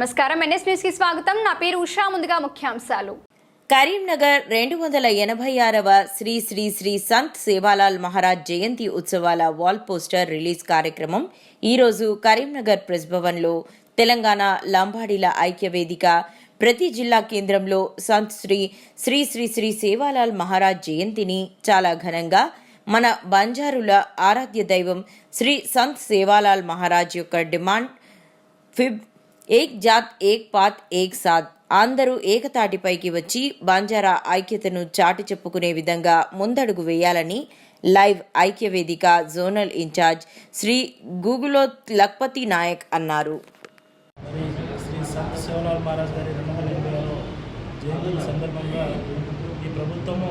నమస్కారం. ఎన్ఎస్ న్యూస్కి స్వాగతం. నా పేరు ఉషా. ముందుగా ముఖ్యాంశాలు. కరీంనగర్ రెండు వందల ఎనభై ఆరవ శ్రీ శ్రీ శ్రీ సంత్ సేవాలాల్ మహారాజ్ జయంతి ఉత్సవాల వాల్ పోస్టర్ రిలీజ్ కార్యక్రమం ఈరోజు కరీంనగర్ ప్రెస్ భవన్లో తెలంగాణ లంబాడీల ఐక్య వేదిక ప్రతి జిల్లా కేంద్రంలో సంత్ శ్రీ శ్రీ శ్రీ శ్రీ సేవాలాల్ మహారాజ్ జయంతిని చాలా ఘనంగా మన బంజారుల ఆరాధ్య దైవం శ్రీ సంత్ సేవాలాల్ మహారాజ్ యొక్క డిమాండ్ ఫిబ్ ఏక్ జాత్ ఏక్ పాత్ ఏక్ సాత్ అందరూ ఏకతాటిపైకి వచ్చి బంజారా ఐక్యతను చాటి చెప్పుకునే విధంగా ముందడుగు వేయాలని లైవ్ ఐక్యవేదిక జోనల్ ఇన్ఛార్జ్ శ్రీ గూగులో లక్పతి నాయక్ అన్నారు. సందర్భంగా ఈ ప్రభుత్వము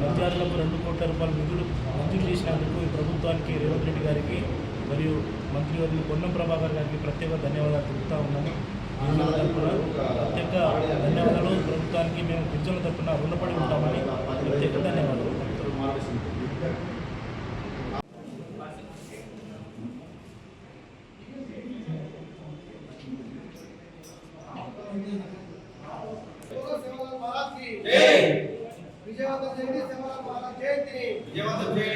బంజారులకు రెండు కోట్ల రూపాయల నిధులు మంజూరు చేసినందుకు ఈ ప్రభుత్వానికి రేవంత్ రెడ్డి గారికి మరియు మంత్రివర్యులు పొన్నం ప్రభాకర్ గారికి ప్రత్యేక ధన్యవాదాలు తెలుపుతా ఉన్నాము. గిరిజనుల తరఫున ప్రత్యేక ధన్యవాదాలు. ప్రభుత్వానికి మేము గిరిజనుల తరఫున రుణపడి ఉంటామని ప్రత్యేక ధన్యవాదాలు. విజయవంతం చేయండి. సేవల మహారాజ్ జయంతిని విజయవంతం చేయండి.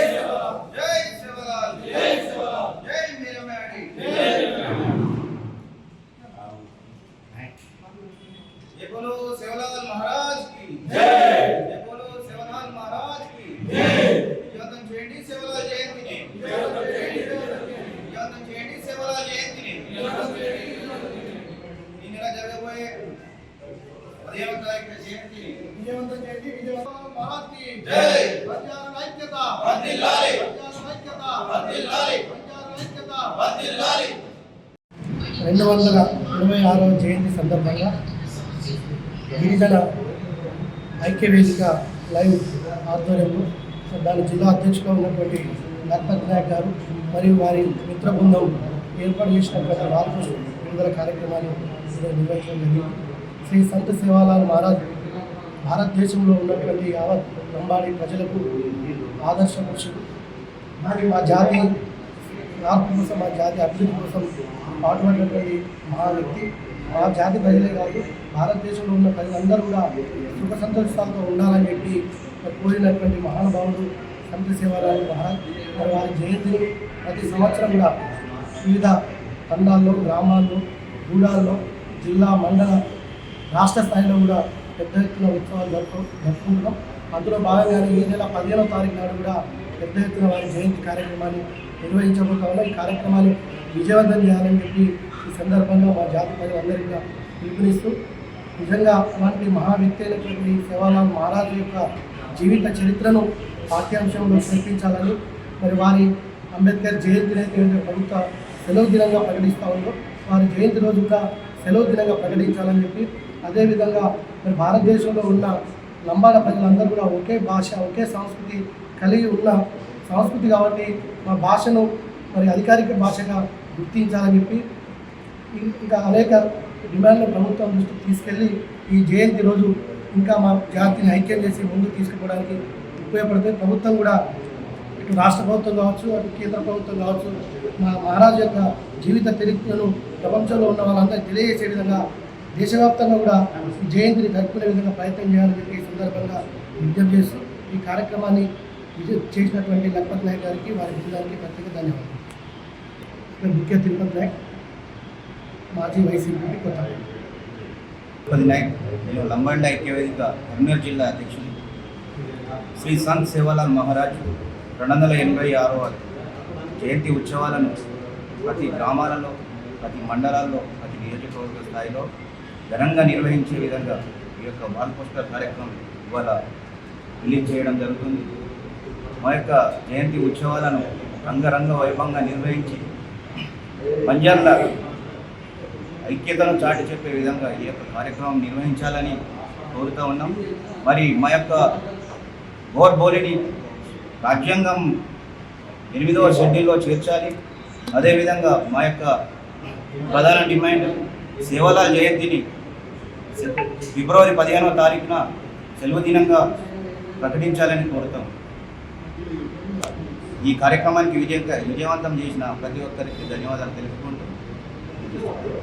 పదిహేవ జయంతి విజయవంతం చేయండి విజయవంతం జై ఐక్యత వర్ధిల్లాలి ఐక్యత వర్ధిల్లాలి ఐక్యత వర్ధిల్లాలి రెండు వందల ఇరవై ఆరవ జయంతి సందర్భంగా గిరిజన ఐక్యవేదిక లైవ్ ఆధ్వర్యంలో దాని జిల్లా అధ్యక్షుగా ఉన్నటువంటి లక్పత్ నాయక్ గారు మరియు వారి మిత్ర బృందం ఏర్పాటు చేసినటువంటి వార్పు విడుదల కార్యక్రమాన్ని నిర్వహించడం జరిగింది. శ్రీ సంత సేవాలాల్ మహారాజ్ భారతదేశంలో ఉన్నటువంటి యావత్ లంబాడి ప్రజలకు ఆదర్శ పురుషుడు మరి మా జాతి మార్పు కోసం మా జాతి అభివృద్ధి కోసం పాటుపడినటువంటి మహా వ్యక్తి మా జాతి ప్రజలే కాదు భారతదేశంలో ఉన్న ప్రజలందరూ కూడా సుఖ సంతోషాలతో ఉండాలని చెప్పి కోరినటువంటి మహానుభావుడు సంత సేవారాలు మహారాజ్. మరి వారి జయంతిని ప్రతి సంవత్సరం కూడా వివిధ తండాల్లో గ్రామాల్లో గూడాల్లో జిల్లా మండల రాష్ట్ర స్థాయిలో కూడా పెద్ద ఎత్తున ఉత్సవాలు జరుపు జరుపుకుంటున్నాం. అందులో భాగంగానే ఈ నెల పదిహేనవ తారీఖు నాడు కూడా పెద్ద ఎత్తున వారి జయంతి కార్యక్రమాన్ని నిర్వహించబోతా ఈ కార్యక్రమాన్ని విజయవంతం చేయాలని చెప్పి ఈ సందర్భంగా మా జాతి ప్రజలందరికీ కూడా పిలుపునిస్తూ నిజంగా అలాంటి మహా వ్యక్తి అయినటువంటి సేవాలాల్ మహారాజు యొక్క జీవిత చరిత్రను పాఠ్యాంశంలో చేర్పించాలని మరి వారి అంబేద్కర్ జయంతి అనేది ప్రభుత్వ సెలవు దినంగా ప్రకటిస్తూ ఉందో వారి జయంతి రోజు కూడా సెలవు దినంగా ప్రకటించాలని చెప్పి అదేవిధంగా మరి భారతదేశంలో ఉన్న లంబాల ప్రజలందరూ కూడా ఒకే భాష ఒకే సంస్కృతి కలిగి ఉన్న సంస్కృతి కాబట్టి మా భాషను మరి అధికారిక భాషగా గుర్తించాలని చెప్పి ఇంకా అనేక డిమాండ్లు ప్రభుత్వం దృష్టికి తీసుకెళ్ళి ఈ జయంతి రోజు ఇంకా మా జాతిని ఐక్యం చేసి ముందుకు తీసుకుపోవడానికి ఉపయోగపడుతుంది. ప్రభుత్వం కూడా ఇటు రాష్ట్ర ప్రభుత్వం కావచ్చు అటు కేంద్ర ప్రభుత్వం కావచ్చు మా మహారాజు యొక్క జీవిత చరిత్రను ప్రపంచంలో ఉన్న వాళ్ళందరికీ తెలియజేసే విధంగా దేశవ్యాప్తంగా కూడా ఈ జయంతిని జరుపుకునే విధంగా ప్రయత్నం చేయాలని చెప్పి ఈ సందర్భంగా విజ్ఞప్తి చేస్తూ ఈ కార్యక్రమాన్ని చేసినటువంటి లక్పత్ నాయక్ గారికి వారి బృందానికి ప్రత్యేక ధన్యవాదాలు. ముఖ్య తిరుపతి నాయక్ మాజీ వైసీపీ కొత్త తిరుపతి నాయక్ నేను లంబాండ ఐక్యవేదిక కర్నూలు జిల్లా అధ్యక్షుడు. శ్రీ సంత్ సేవాలాల్ మహారాజ్ రెండు వందల ఎనభై ఆరవ జయంతి ఉత్సవాలను ప్రతి గ్రామాలలో ప్రతి మండలాల్లో ప్రతి నియోజకవర్గ స్థాయిలో ఘనంగా నిర్వహించే విధంగా ఈ యొక్క వాల్ పోస్టర్ కార్యక్రమం ఇవాళ రిలీజ్ చేయడం జరుగుతుంది. మా యొక్క జయంతి ఉత్సవాలను రంగరంగ వైభవంగా నిర్వహించి పంజాబ్ల ఐక్యతను చాటి చెప్పే విధంగా ఈ యొక్క కార్యక్రమం నిర్వహించాలని కోరుతూ ఉన్నాం. మరి మా యొక్క బోర్బోలిని రాజ్యాంగం ఎనిమిదవ షెడ్యూల్లో చేర్చాలి. అదేవిధంగా మా యొక్క ప్రధాన డిమాండ్ సేవలాల్ జయంతిని ఫిబ్రవరి పదిహేనవ తారీఖున సెలవు దినంగా ప్రకటించాలని కోరుతాం. ఈ కార్యక్రమానికి విజయ విజయవంతం చేసిన ప్రతి ఒక్కరికి ధన్యవాదాలు తెలుపుకుంటూ